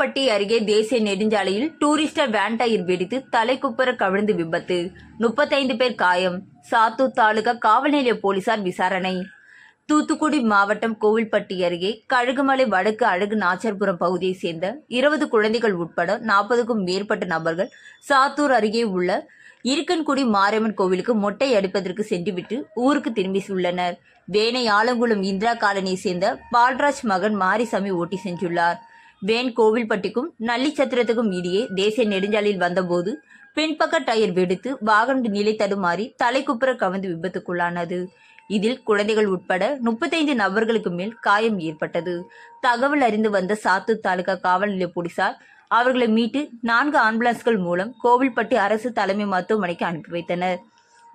அருகே தேசிய நெடுஞ்சாலையில் டூரிஸ்டர் வேன் டயர் வெடித்து தலைக்குப்புற கவிழ்ந்து விபத்து. முப்பத்தைந்து பேர் காயம். சாத்தூர் தாலுகா காவல் நிலைய போலீசார் விசாரணை. தூத்துக்குடி மாவட்டம் கோவில்பட்டி அருகே கழுகுமலை வடக்கு அழகு நாச்சர்புரம் பகுதியைச் சேர்ந்த இருபது குழந்தைகள் உட்பட நாற்பதுக்கும் மேற்பட்ட நபர்கள் சாத்தூர் அருகே உள்ள இருக்கன்குடி மாரியம்மன் கோவிலுக்கு மொட்டை அடிப்பதற்கு சென்றுவிட்டு ஊருக்கு திரும்பி உள்ளனர் வேனை ஆலங்குளம் இந்திரா காலனியை சேர்ந்த பால்ராஜ் மகன் மாரிசாமி ஓட்டி சென்றுள்ளார். வேன் கோவில்பட்டிக்கும் நல்லிச்சத்திரத்துக்கும் இடையே தேசிய நெடுஞ்சாலையில் வந்தபோது பின்பக்க டயர் வெடித்து வாகனம் நிலை தடுமாறி தலைக்குப்புற கவிழ்ந்து விபத்துக்குள்ளானது. இதில் குழந்தைகள் உட்பட முப்பத்தைந்து நபர்களுக்கு மேல் காயம் ஏற்பட்டது. தகவல் அறிந்து வந்த சாத்தூர் தாலுகா காவல் நிலைய போலீசார் அவர்களை மீட்டு நான்கு ஆம்புலன்ஸ்கள் மூலம் கோவில்பட்டி அரசு தலைமை மருத்துவமனைக்கு அனுப்பி வைத்தனர்.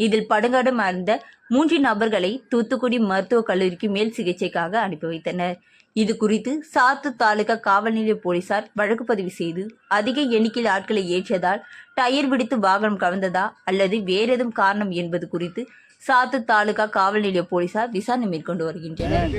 இதில் படுங்கடும் அடைந்த மூன்று நபர்களை தூத்துக்குடி மருத்துவக் கல்லூரிக்கு மேல் சிகிச்சைக்காக அனுப்பி வைத்தனர். இது குறித்து சாத்து தாலுகா காவல் நிலைய போலீசார் வழக்கு பதிவு செய்து அதிக எண்ணிக்கையில் ஆட்களை ஏற்றியதால் டயர் விடுத்து வாகனம் கவர்ந்ததா அல்லது வேறெதும் காரணம் என்பது குறித்து சாத்து தாலுகா காவல் நிலைய போலீசார் விசாரணை மேற்கொண்டு வருகின்றனர்.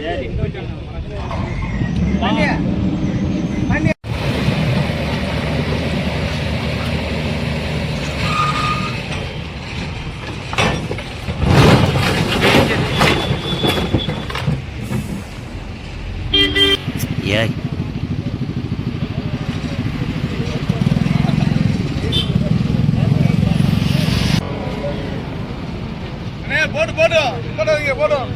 அண்ணே போட்டு போட்டு போடாதீங்க போடும்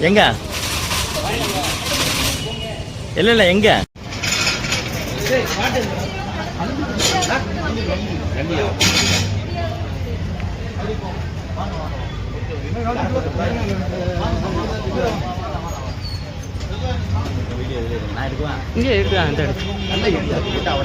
எங்க? இல்ல இல்ல எங்க? இங்கே இருக்கா அந்த இடத்துல.